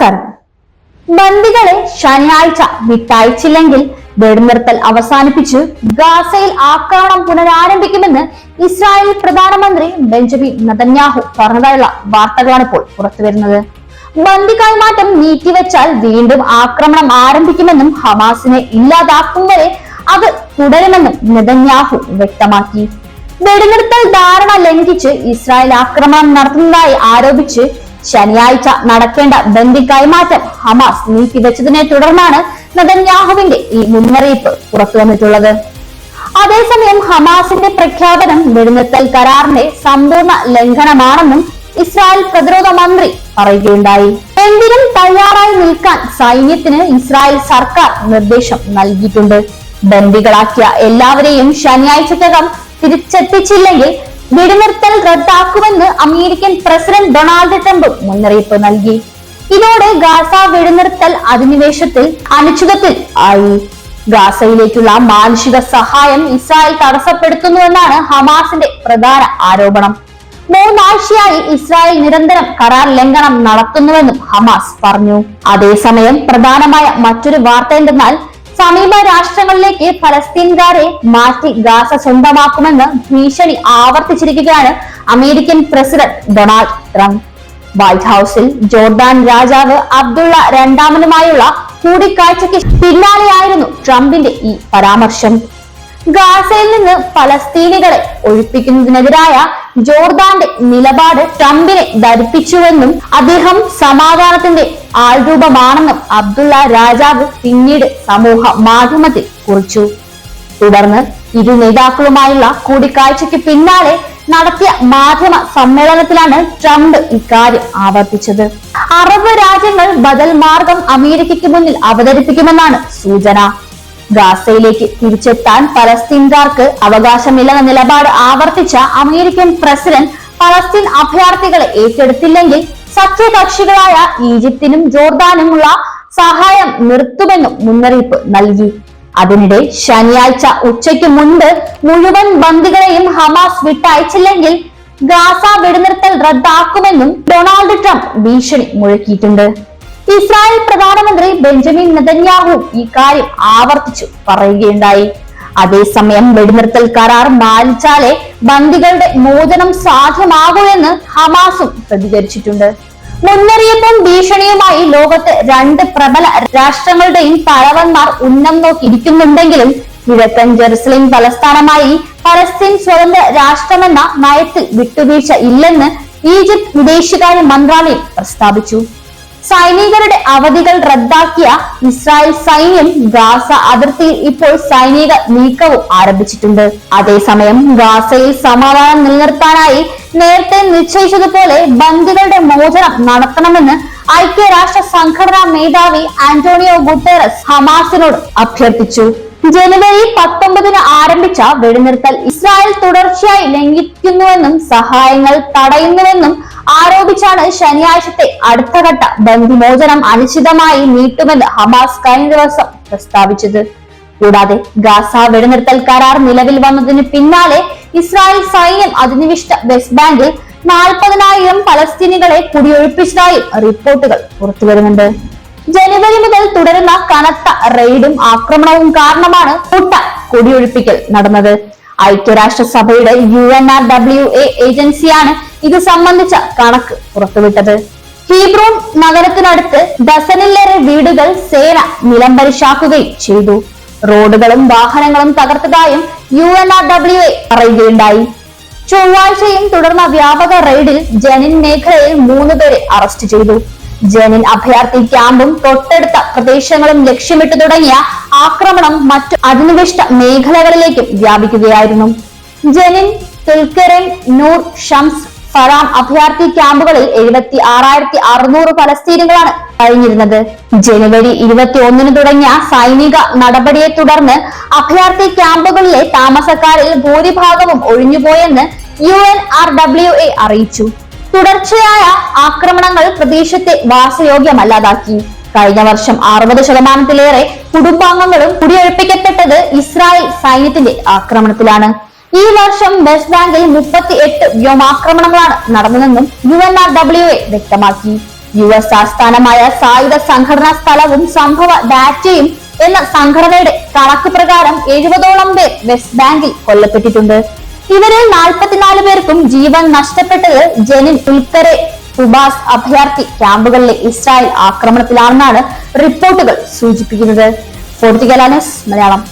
നമസ്കാരം. ബന്ദികളെ ശനിയാഴ്ച വിട്ടയച്ചില്ലെങ്കിൽ വെടിനിർത്തൽ അവസാനിപ്പിച്ച്. ഗാസയിൽ ആക്രമണം പുനരാരംഭിക്കുമെന്ന് ഇസ്രായേൽ പ്രധാനമന്ത്രി ബെഞ്ചമിൻ നതന്യാഹു പറഞ്ഞതായുള്ള വാർത്തകളാണ് ഇപ്പോൾ പുറത്തുവരുന്നത്. ബന്ദി കൈമാറ്റം നീട്ടിവെച്ചാൽ വീണ്ടും ആക്രമണം ആരംഭിക്കുമെന്നും ഹമാസിനെ ഇല്ലാതാക്കും വരെ അത് തുടരുമെന്നും നെതന്യാഹു വ്യക്തമാക്കി. വെടിനിർത്തൽ ധാരണ ലംഘിച്ച് ഇസ്രായേൽ ആക്രമണം നടത്തുന്നതായി ആരോപിച്ച് ശനിയാഴ്ച നടക്കേണ്ട ബന്ദി കൈമാറ്റം ഹമാസ് നീക്കിവെച്ചതിനെ തുടർന്നാണ് നദന്യാഹുവിന്റെ ഈ മുന്നറിയിപ്പ് പുറത്തുവന്നിട്ടുള്ളത് അതേസമയം ഹമാസിന്റെ പ്രഖ്യാപനം വെടിനിർത്തൽ കരാറിന്റെ സമ്പൂർണ ലംഘനമാണെന്നും ഇസ്രായേൽ പ്രതിരോധ മന്ത്രി പറയുകയുണ്ടായി. എന്തിനും തയ്യാറായി നിൽക്കാൻ സൈന്യത്തിന് ഇസ്രായേൽ സർക്കാർ നിർദ്ദേശം നൽകിയിട്ടുണ്ട്. ബന്ദികളാക്കിയ എല്ലാവരെയും ശനിയാഴ്ചക്കകം തിരിച്ചെത്തിച്ചില്ലെങ്കിൽ വെടിനിർത്തൽ റദ്ദാക്കുമെന്ന് അമേരിക്കൻ പ്രസിഡന്റ് ഡൊണാൾഡ് ട്രംപ് മുന്നറിയിപ്പ് നൽകി. ഇതോടെ ഗാസ വെടിനിർത്തൽ അധിനിവേശത്തിൽ അനിശ്ചിതത്തിൽ ആയി. ഗാസയിലേക്കുള്ള മാനുഷിക സഹായം ഇസ്രായേൽ തടസ്സപ്പെടുത്തുന്നുവെന്നാണ് ഹമാസിന്റെ പ്രധാന ആരോപണം. മൂന്നാഴ്ചയായി ഇസ്രായേൽ നിരന്തരം കരാർ ലംഘനം നടത്തുന്നുവെന്നും ഹമാസ് പറഞ്ഞു. അതേസമയം പ്രധാനമായ മറ്റൊരു വാർത്ത എന്തെന്നാൽ സമീപ രാഷ്ട്രങ്ങളിലേക്ക് ഫലസ്തീൻകാരെ മാറ്റി ഗാസ സ്വന്തമാക്കുമെന്ന് ഭീഷണി ആവർത്തിച്ചിരിക്കുകയാണ് American president Donald Trump. White ഹൌസിൽ ജോർദാൻ രാജാവ് അബ്ദുള്ള രണ്ടാമനുമായുള്ള കൂടിക്കാഴ്ചയ്ക്ക് പിന്നാലെയായിരുന്നു ട്രംപിന്റെ ഈ പരാമർശം. ഗാസയിൽ നിന്ന് ഫലസ്തീനികളെ ഒഴിപ്പിക്കുന്നതിനെതിരായ ജോർദാന്റെ നിലപാട് ട്രംപിനെ ധരിപ്പിച്ചുവെന്നും അദ്ദേഹം സമാധാനത്തിന്റെ ആൾരൂപമാണെന്നും അബ്ദുള്ള രാജാവ് പിന്നീട് സമൂഹ മാധ്യമത്തിൽ കുറിച്ചു. തുടർന്ന് ഇരു നേതാക്കളുമായുള്ള കൂടിക്കാഴ്ചയ്ക്ക് പിന്നാലെ നടത്തിയ മാധ്യമ സമ്മേളനത്തിലാണ് ട്രംപ് ഇക്കാര്യം ആവർത്തിച്ചത്. അറബ് രാജ്യങ്ങൾ ബദൽ മാർഗം അമേരിക്കയ്ക്ക് മുന്നിൽ അവതരിപ്പിക്കുമെന്നാണ് സൂചന. ഗാസയിലേക്ക് തിരിച്ചെത്താൻ പലസ്തീൻകാർക്ക് അവകാശമില്ലെന്ന നിലപാട് ആവർത്തിച്ച അമേരിക്കൻ പ്രസിഡന്റ് പലസ്തീൻ അഭയാർത്ഥികളെ ഏറ്റെടുത്തില്ലെങ്കിൽ സഖ്യകക്ഷികളായ ഈജിപ്തിനും ജോർദാനുമുള്ള സഹായം നിർത്തുമെന്നും മുന്നറിയിപ്പ് നൽകി. അതിനിടെ ശനിയാഴ്ച ഉച്ചയ്ക്ക് മുൻപ് മുഴുവൻ ബന്ദികളെയും ഹമാസ് വിട്ടയച്ചില്ലെങ്കിൽ ഗാസ വെടിനിർത്തൽ റദ്ദാക്കുമെന്നും ഡൊണാൾഡ് ട്രംപ് ഭീഷണി മുഴക്കിയിട്ടുണ്ട്. ഇസ്രായേൽ പ്രധാനമന്ത്രി ബെഞ്ചമിൻ നെതന്യാഹു ഈ കാര്യം ആവർത്തിച്ചു പറയുകയുണ്ടായി. അതേസമയം വെടിനിർത്തൽ കരാർ മാനിച്ചാലേ ബന്ദികളുടെ മോചനം സാധ്യമാകൂ എന്ന് ഹമാസും പ്രതികരിച്ചിട്ടുണ്ട്. മുന്നറിയിപ്പും ഭീഷണിയുമായി ലോകത്ത് രണ്ട് പ്രബല രാഷ്ട്രങ്ങളുടെയും തലവന്മാർ ഉന്നം നോക്കിയിരിക്കുന്നുണ്ടെങ്കിലും കിഴക്കൻ ജെറുസലേം തലസ്ഥാനമായി പലസ്തീൻ സ്വതന്ത്ര രാഷ്ട്രമെന്ന നയത്തിൽ വിട്ടുവീഴ്ച ഇല്ലെന്ന് ഈജിപ്ത് വിദേശകാര്യ മന്ത്രാലയം പ്രസ്താവിച്ചു. സൈനികരുടെ അവധികൾ റദ്ദാക്കിയ ഇസ്രായേൽ സൈന്യം ഗാസ അതിർത്തിയിൽ ഇപ്പോൾ സൈനിക നീക്കവും ആരംഭിച്ചിട്ടുണ്ട്. അതേസമയം ഗാസയിൽ സമാധാനം നിലനിർത്താനായി നേരത്തെ നിശ്ചയിച്ചതുപോലെ ബന്ദികളുടെ മോചനം നടത്തണമെന്ന് ഐക്യരാഷ്ട്ര സംഘടനാ മേധാവി ആന്റോണിയോ ഗുട്ടേറസ് ഹമാസിനോട് അഭ്യർത്ഥിച്ചു. ജനുവരി പത്തൊമ്പതിന് ആരംഭിച്ച വെടിനിർത്തൽ ഇസ്രായേൽ തുടർച്ചയായി ലംഘിക്കുന്നുവെന്നും സഹായങ്ങൾ തടയുന്നുവെന്നും ആരോപിച്ചാണ് ശനിയാഴ്ചത്തെ അടുത്തഘട്ട ഘട്ട ബന്ദിമോചനം അനിശ്ചിതമായി നീട്ടുമെന്ന് ഹമാസ് കഴിഞ്ഞ ദിവസം പ്രസ്താവിച്ചത്. കൂടാതെ ഗാസ വെടിനിർത്തൽ കരാർ നിലവിൽ വന്നതിന് പിന്നാലെ ഇസ്രായേൽ സൈന്യം അധിനിവിഷ്ട വെസ്റ്റ് ബാങ്കിൽ നാൽപ്പതിനായിരം പലസ്തീനികളെ കുടിയൊഴിപ്പിച്ചതായും റിപ്പോർട്ടുകൾ പുറത്തുവരുന്നുണ്ട്. ജനുവരി മുതൽ തുടരുന്ന കനത്ത റെയ്ഡും ആക്രമണവും കാരണമാണ് കൂട്ട കുടിയൊഴിപ്പിക്കൽ നടന്നത്. ഐക്യരാഷ്ട്രസഭയുടെ U N R W A ഏജൻസിയാണ് ഇത് സംബന്ധിച്ച കണക്ക് പുറത്തുവിട്ടത്. ഹീബ്രോൺ നഗരത്തിനടുത്ത് ഡസനിലേറെ വീടുകൾ സേന നിലംപരിശാക്കുകയും ചെയ്തു. റോഡുകളും വാഹനങ്ങളും തകർത്തതായും U N R W A പറയുകയുണ്ടായി. ചൊവ്വാഴ്ചയും തുടർന്ന വ്യാപക റെയ്ഡിൽ ജനിൻ മേഖലയിൽ മൂന്ന് പേരെ അറസ്റ്റ് ചെയ്തു. ജനിൻ അഭയാർത്ഥി ക്യാമ്പും തൊട്ടടുത്ത പ്രദേശങ്ങളും ലക്ഷ്യമിട്ട് തുടങ്ങിയ ആക്രമണം മറ്റു അധിനിവിഷ്ട മേഖലകളിലേക്കും വ്യാപിക്കുകയായിരുന്നു. ജനിൻ തുൽക്കരൻ നൂർ ഷംസ് ഫറാം അഭയാർത്ഥി ക്യാമ്പുകളിൽ എഴുപത്തി ആറായിരത്തി അറുന്നൂറ് ഫലസ്തീനുകളാണ് കഴിഞ്ഞിരുന്നത്. ജനുവരി ഇരുപത്തി ഒന്നിന് തുടങ്ങിയ സൈനിക നടപടിയെ തുടർന്ന് അഭയാർത്ഥി ക്യാമ്പുകളിലെ താമസക്കാരിൽ ഭൂരിഭാഗവും ഒഴിഞ്ഞുപോയെന്ന് U N R W A അറിയിച്ചു. തുടർച്ചയായ ആക്രമണങ്ങൾ പ്രദേശത്തെ വാസയോഗ്യമല്ലാതാക്കി. കഴിഞ്ഞ വർഷം അറുപത് ശതമാനത്തിലേറെ കുടുംബാംഗങ്ങളും കുടിയൊഴിപ്പിക്കപ്പെട്ടത് ഇസ്രായേൽ സൈന്യത്തിന്റെ ആക്രമണത്തിലാണ്. ഈ വർഷം വെസ്റ്റ് ബാങ്കിൽ മുപ്പത്തി എട്ട് വ്യോമാക്രമണങ്ങളാണ് നടന്നതെന്നും U N R W A വ്യക്തമാക്കി. യു എസ് ആസ്ഥാനമായ സായുധ സംഘടനാ സ്ഥലവും സംഭവ ഡാറ്റയും എന്ന സംഘടനയുടെ കണക്ക് പ്രകാരം എഴുപതോളം പേർ വെസ്റ്റ് ബാങ്കിൽ കൊല്ലപ്പെട്ടിട്ടുണ്ട്. ഇവരിൽ നാൽപ്പത്തിനാല് പേർക്കും ജീവൻ നഷ്ടപ്പെട്ടത് ജനിൻ ഉൾക്കരെ ഉബാസ് അഭയാർത്ഥി ക്യാമ്പുകളിലെ ഇസ്രായേൽ ആക്രമണത്തിലാണെന്നാണ് റിപ്പോർട്ടുകൾ സൂചിപ്പിക്കുന്നത്. ഫോർട്ടിക്കലാനസ് മലയാളം.